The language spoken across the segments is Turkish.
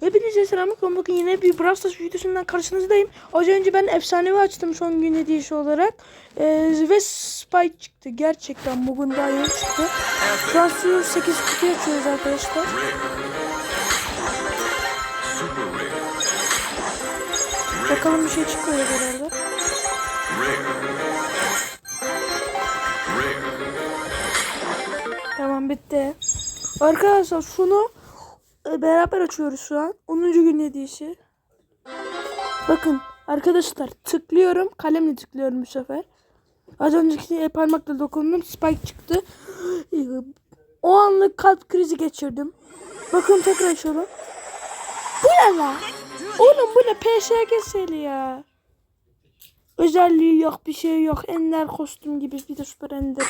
Hepinize selamünaleyküm. Bugün yine bir Brawl Stars videosundan karşınızdayım. Az önce ben efsanevi açtım son gün hediyesi olarak. Ee, ve Spike çıktı. Gerçekten bugün daha yeni çıktı. Şu an şu 8 kutu açıyoruz arkadaşlar. Bakalım bir şey çıkıyor herhalde. Tamam bitti. Arkadaşlar şunu beraber açıyoruz şu an. 10. gün hediyesi. Bakın arkadaşlar tıklıyorum. Kalemle tıklıyorum bu sefer. Az önceki parmakla dokundum. Spike çıktı. O anlık kalp krizi geçirdim. Bakın tekrar açıyorum. Bu ne la? Oğlum bu ne? PSG seli ya. Özelliği yok bir şey yok. Ender kostüm gibi bir de süper ender.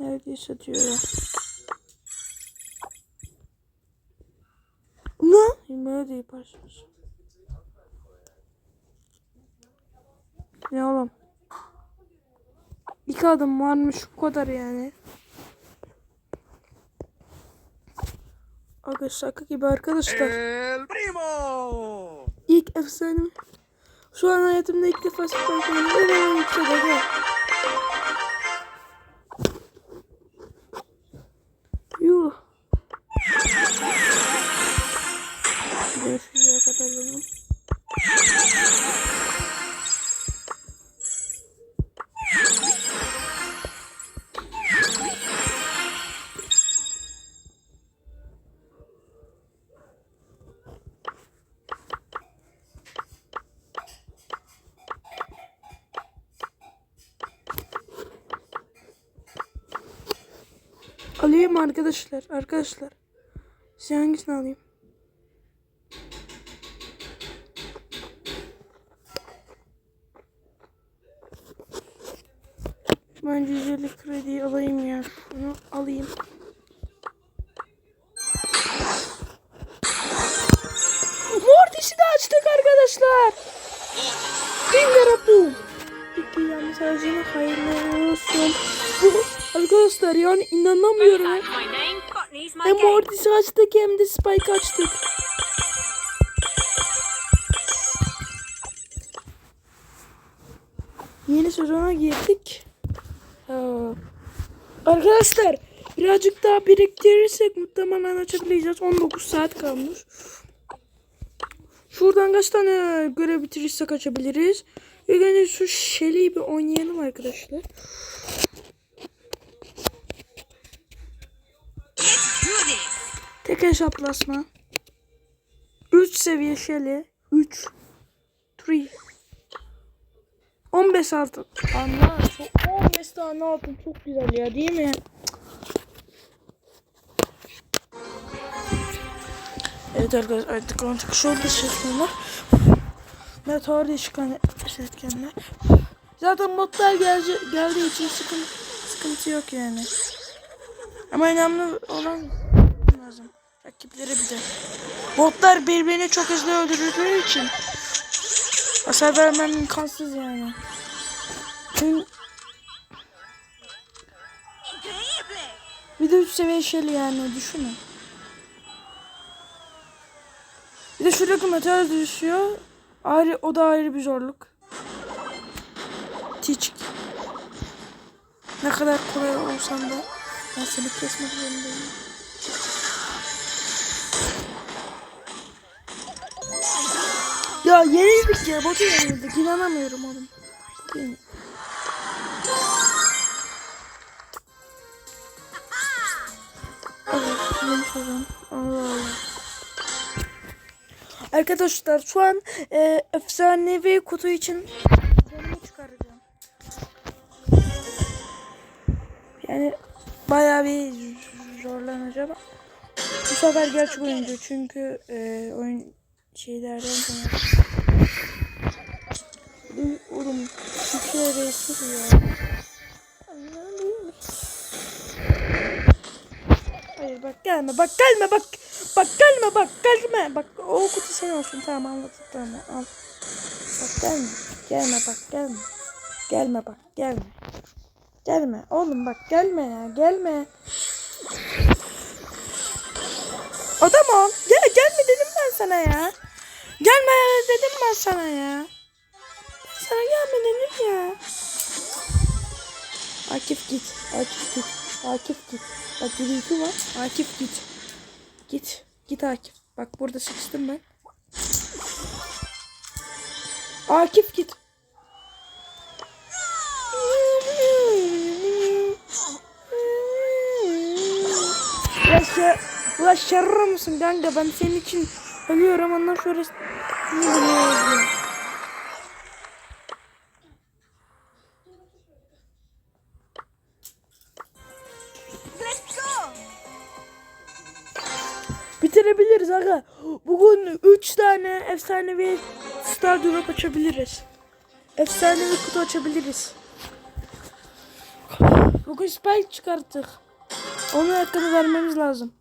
Neredeyse diyor de yaparsınız. Ne oğlum? İki adım varmış bu kadar yani. Aga şaka gibi arkadaşlar. El primo. İlk efsane. Şu an hayatımda ilk defa süper oynuyorum. En alalım. Alayım arkadaşlar. Arkadaşlar. Size hangisini alayım? 150 krediyi alayım ya. Bunu alayım. Mortis'i de açtık arkadaşlar. Bin bu. Peki yalnız harcını hayırlı olsun. Bu arkadaşlar yani inanamıyorum. Hem. Mortis'i açtık hem de Spike açtık. Yeni sezona girdik. Arkadaşlar birazcık daha biriktirirsek muhtemelen açabileceğiz. 19 saat kalmış. Şuradan kaç tane görev bitirirsek açabiliriz. İlk önce şu Shelly'yi bir oynayalım arkadaşlar. Tek hesaplaşma. 3 seviye Shelly. 3. 3. 15 altın. Anla. Çok 15 tane altın çok güzel ya değil mi? Evet arkadaşlar artık artık şurada setkenler. Meteor çıkan setkenler. Zaten modlar geldi, geldiği için sıkıntı, sıkıntı yok yani. Ama önemli olan lazım. Rakipleri bir de. Botlar birbirini çok hızlı öldürdüğü için hasar vermem imkansız yani. Çünkü bir de 3 seviye şeyli yani düşünün. Bir de şuradaki meteor düşüyor. Ayrı, o da ayrı bir zorluk. Teach. Ne kadar kolay olsam da ben seni kesmek zorundayım. Ya yenildik ya. Botu yenildik. İnanamıyorum oğlum. Arkadaşlar şu an e, efsanevi kutu için canımı çıkaracağım. Yani bayağı bir zorlanacağım. Bu sefer gerçek oyuncu çünkü e, oyun şeylerden sonra. Uy, Oğlum reisi ya. Hayır bak gelme bak gelme bak. Bak gelme bak gelme. Bak o kutu senin olsun tamam anladım tamam al. Bak gelme. Gelme bak gelme. Gelme bak gelme. Gelme oğlum bak gelme ya gelme. Adam ol. Gel gelme dedim ben sana ben sana ya. Sana gelme dedim ya. Akif git. Akif git. Akif git. Bak gürültü var. Akif git. Git. Git Akif. Bak burada sıkıştım ben. Akif git. Ya şey, ula şerro musun kanka ben senin için ölüyorum ondan sonra ne tane efsanevi Star Drop açabiliriz. Efsanevi kutu açabiliriz. Bugün Spike çıkarttık. Onun hakkını vermemiz lazım.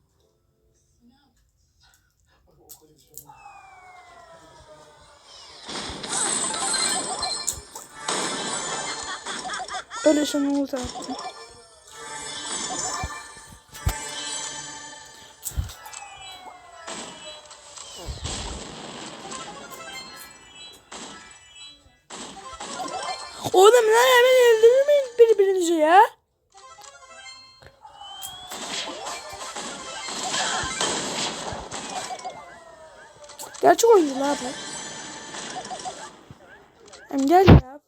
Öyle sana ulti attım. Lan hemen öldürmeyin birbirinizi ya. Gerçek oyuncu lan bu. Hem gel ya.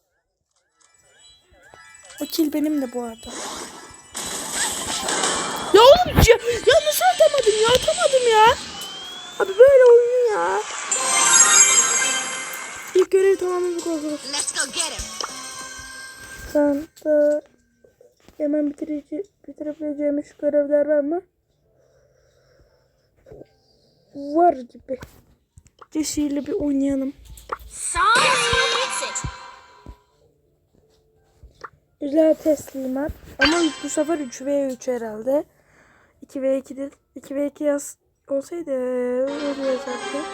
O kill benim de bu arada. Ya oğlum ya, ya nasıl atamadım ya atamadım ya. Abi böyle oyun ya. İlk görevi tamamladık arkadaşlar. Let's go get him. Sen de hemen bitirici, bitirebileceğimiz görevler var mı? Var gibi. Jesse'yle bir oynayalım. Güzel teslimat. Ama bu sefer 3 v 3 herhalde. 2 v 2 değil. 2 v 2 yaz olsaydı öyle yazardı.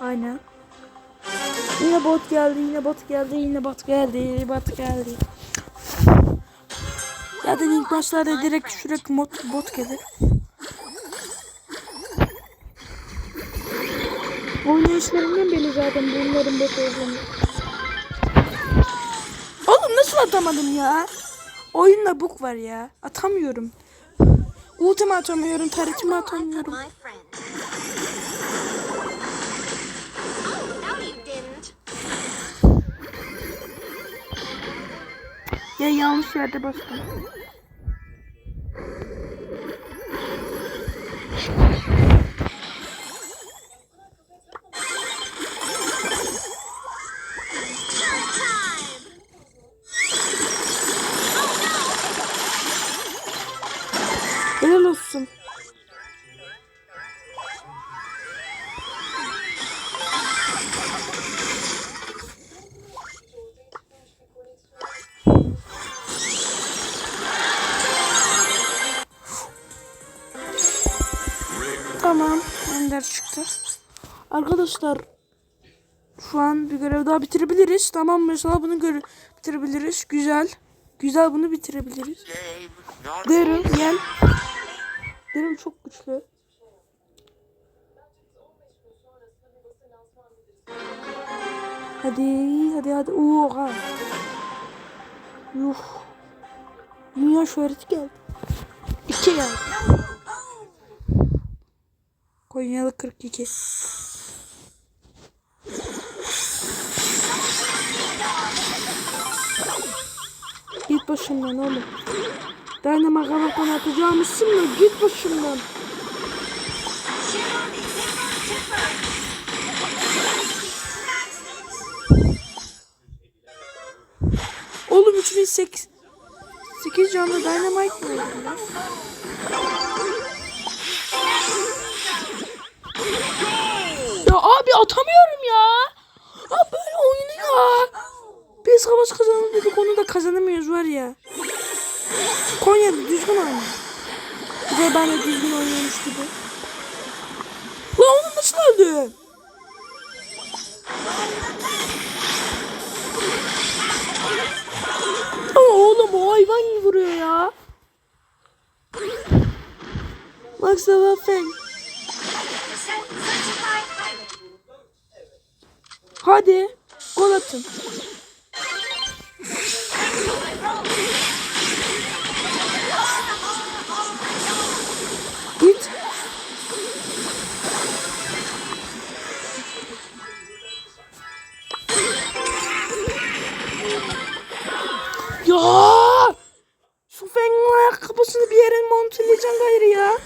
Aynen. Yine bot geldi, yine bot geldi, yine bot geldi, bot geldi. Zaten ilk başlarda direkt sürekli bot, bot gelir. Oynayışlarından belli zaten bunların bot olduğunu. Oğlum nasıl atamadım ya? Oyunda bug var ya. Atamıyorum. Ultimi atamıyorum, taretimi atamıyorum. Ya yanlış yerde bastım. Tamam. Ender çıktı. Arkadaşlar şu an bir görev daha bitirebiliriz. Tamam mesela bunu göre bitirebiliriz. Güzel. Güzel bunu bitirebiliriz. Derim gel. Derim çok güçlü. Hadi hadi hadi. Oha. Yuh. Dünya şöhreti geldi. İki geldi. Konyalı 42. Git başımdan oğlum. Dynama kabaktan atacağımızsın mı? Git başımdan. Oğlum 3008 8 canlı dynamite mi? Ya abi atamıyorum ya. Abi böyle oyunu ya. Biz savaş kazanalım dedik onu da kazanamıyoruz var ya. Konya'da düzgün oyna. Bir de ben de düzgün oynuyormuş gibi. Lan onu nasıl öldü? Ama oğlum o hayvan gibi vuruyor ya. Max the Waffen. Hadi gol atın. Git. Ya! Şu Feng'in ayakkabısını bir yere montelayacaksın gayrı ya.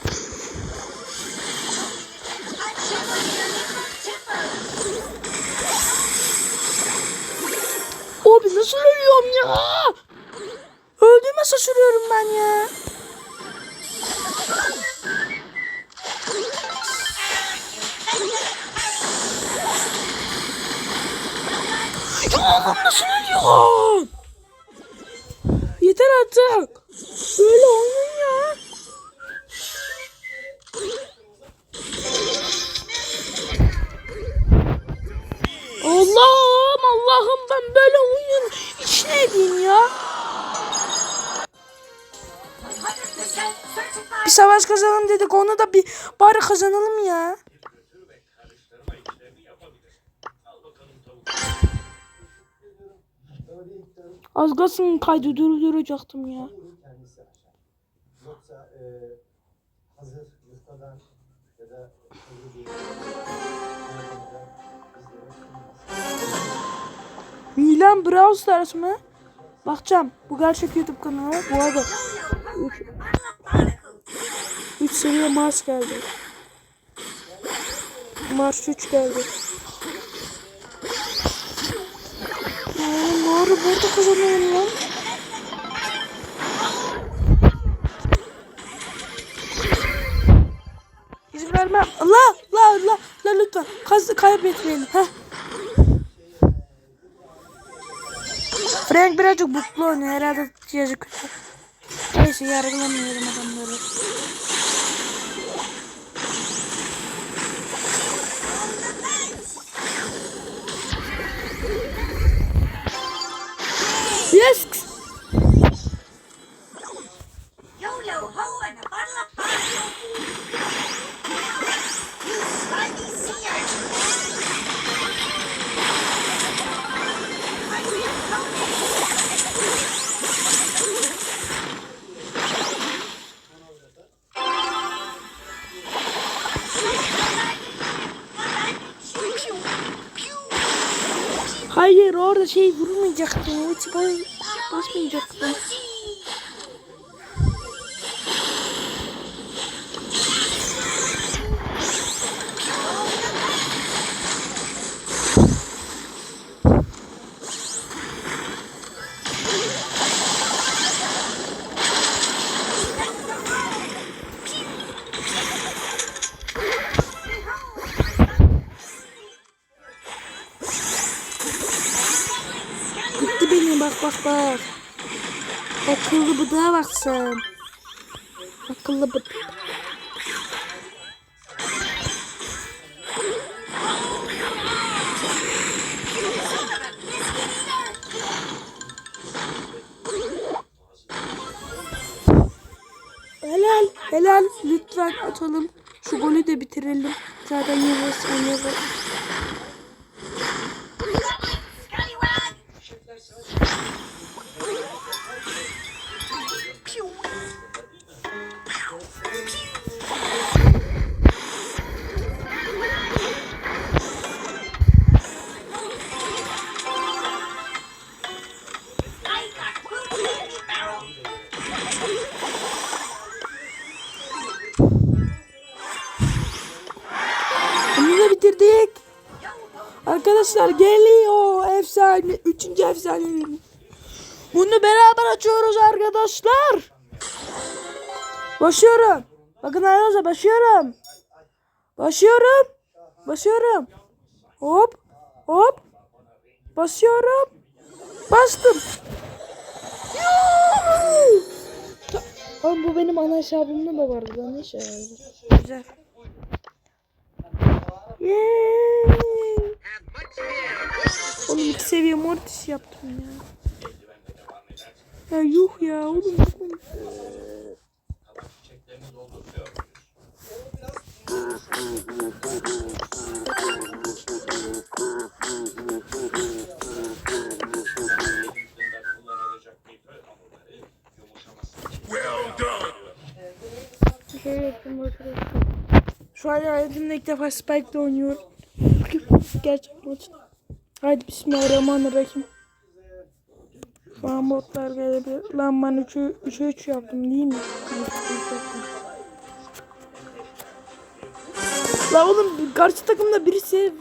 Abi nasıl ölüyorum ya? Öldüğüme şaşırıyorum ben ya. Ya oğlum nasıl ölüyorum? Yeter artık. Böyle olmuyor dedik onu da bir bari kazanalım ya. Az kalsın kaydı durduracaktım ya. Yoksa e, hazır yufkadan da. Milan Brawl Stars mı? Bakacağım. Bu gerçek YouTube kanalı. Bu arada 3 seviye Mars geldi. Mars 3 geldi. Oğlum bari burada kazanıyorum lan. İzin vermem. La la la la lütfen. Kaz kaybetmeyelim. Heh. Frank birazcık mutlu oynuyor. Herhalde yazık. Neyse yargılamıyorum adamları. Sen. Akıllı bıdık. Helal, helal. Lütfen atalım. Şu golü de bitirelim. Zaten 20 saniye Bunu beraber açıyoruz arkadaşlar. Başlıyorum. Bakın arkadaşlar başlıyorum. Başlıyorum. Basıyorum. Hop. Hop. Basıyorum. Bastım. Oğlum bu benim ana hesabımda da vardı. Ben ne yaradı? Güzel. Yeah. Oğlum iki seviye mortis yaptım ya. Ya yuh ya oğlum. oğlum. Well done. Şöyle yapayım. Şu an hayatımda ilk defa Spike'la oynuyorum. Gerçek maç. Haydi bismillahirrahmanirrahim. Şu an botlar gelebilir. Lan ben 3'ü 3'e 3 yaptım değil mi? La oğlum karşı takımda birisi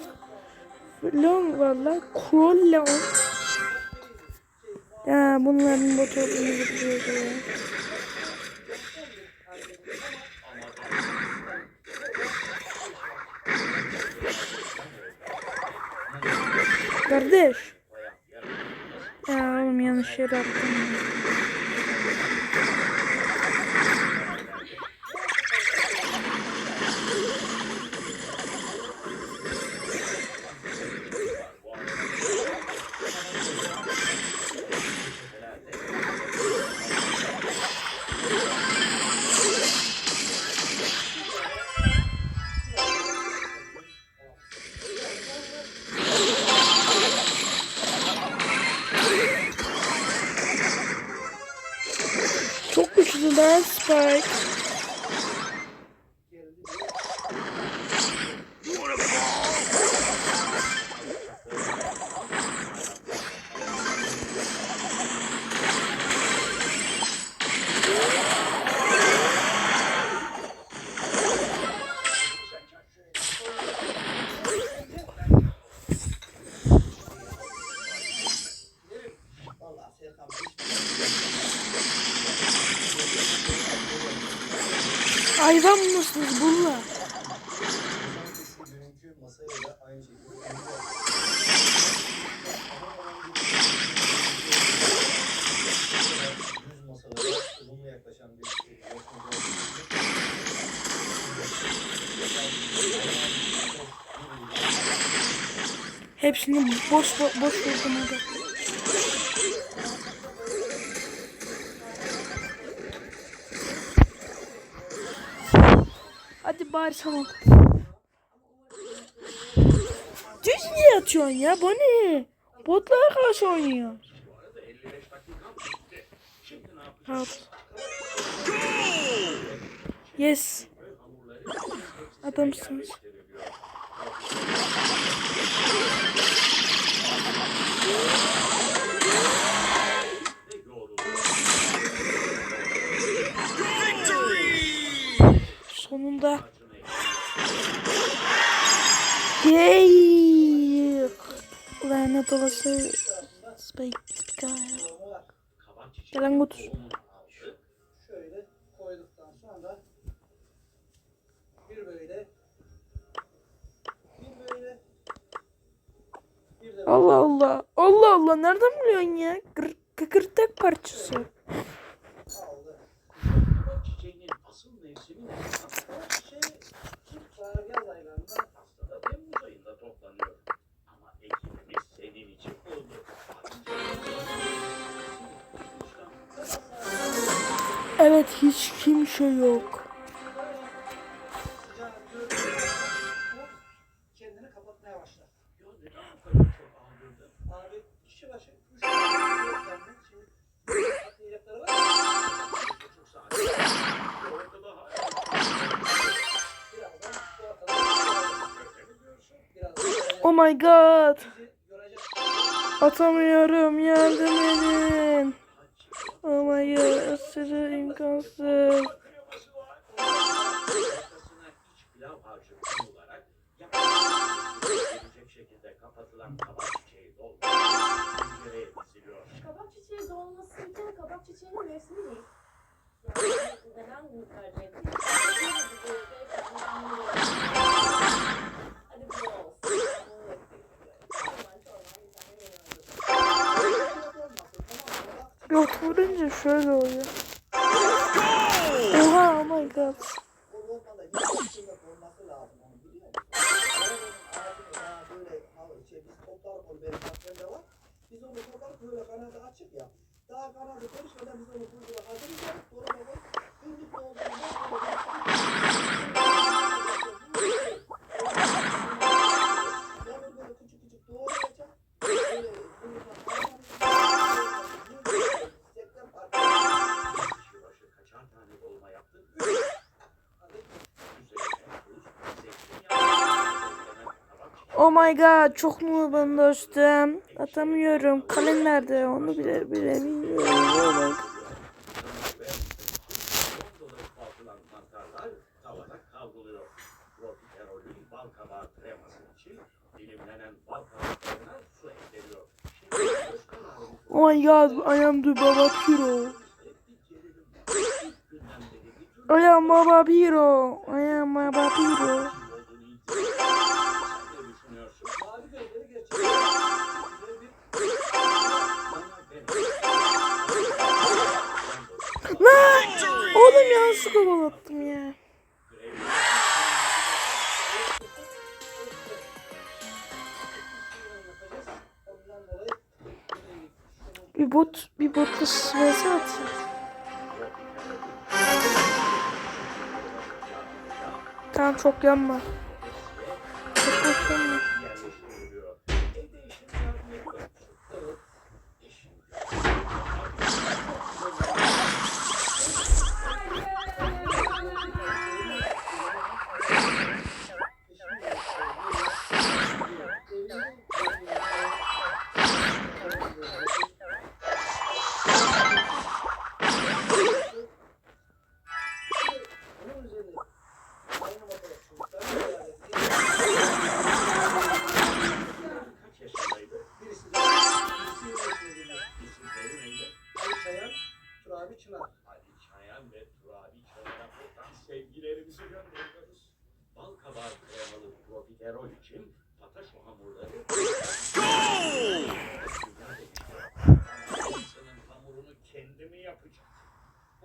Leon var la. Kroll Leon. Ya bunların bot olduğunu biliyordu. Kardeş. Ya oğlum yanlış yere attım. Hayvan mısınız bunlar? Hepsini boş boş, boş vurdum hadi. Bari tamam. Düz niye atıyorsun ya? Bu ne? Botlara karşı oynuyor. Out. Yes. Adamsınız. Sonunda. Yay! Lanet olası Spike Spike. Gelen kutu. şöyle koyduktan sonra bir böyle bir böyle Allah Allah. Allah Allah. Nereden biliyorsun ya? Gır, kıkırdak parçası. Öyle mi diyorsun? birazdan Oh my god. Atamıyorum. Yardım edin. My god. Aşırı imkansız. Kabak çiçeği. Pencereye diziliyor. Kabak çiçeğinin mevsimi değil. Neden bunu tercih ettik? Hadi bu olsun. Yok vurunca şöyle oluyor. Oha oh my god. My god çok noobum dostum. Atamıyorum. Kalem nerede onu bile göz kararı Oh my god I am the baba bütün I am baba hero. I am baba hero. Oğlum yanlışlıkla gol attım ya. Bir bot, bir botla vs atayım. Tamam çok yanma.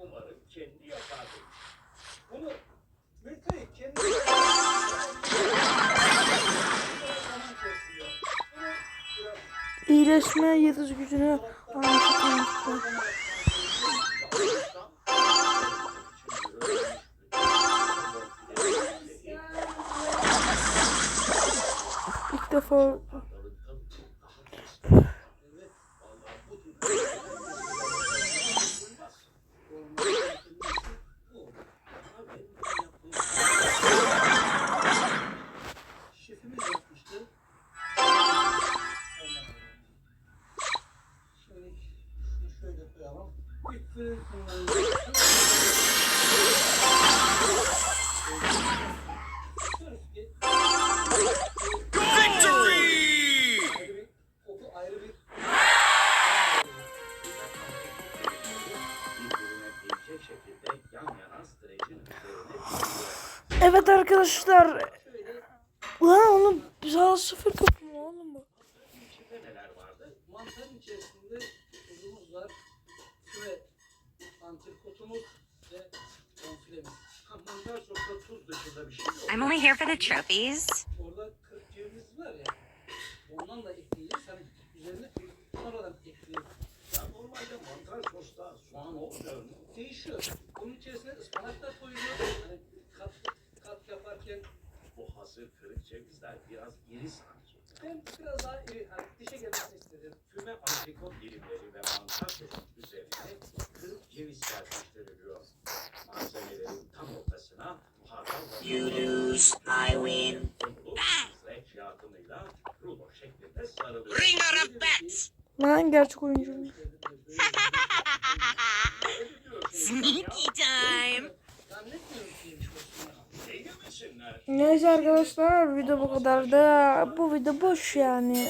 Umarım kendi yapar. Bunu Mülteci kendi İyileşme yıldız gücünü anlatmıştı. İlk defa Gittim. Trophies. Orada kırk ceviz var ya. Ondan da ekleyeceğiz. Hani üzerine sonradan ekleyelim. Ya normalde mantar sosta soğan mu? Değişiyor. Bunun içerisine ıspanak da koyuyor. Gerçek oyuncu? Sneaky time. Neyse arkadaşlar video bu kadar da bu video boş yani.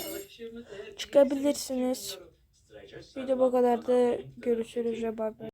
Çıkabilirsiniz. Video bu kadar da görüşürüz bay bay.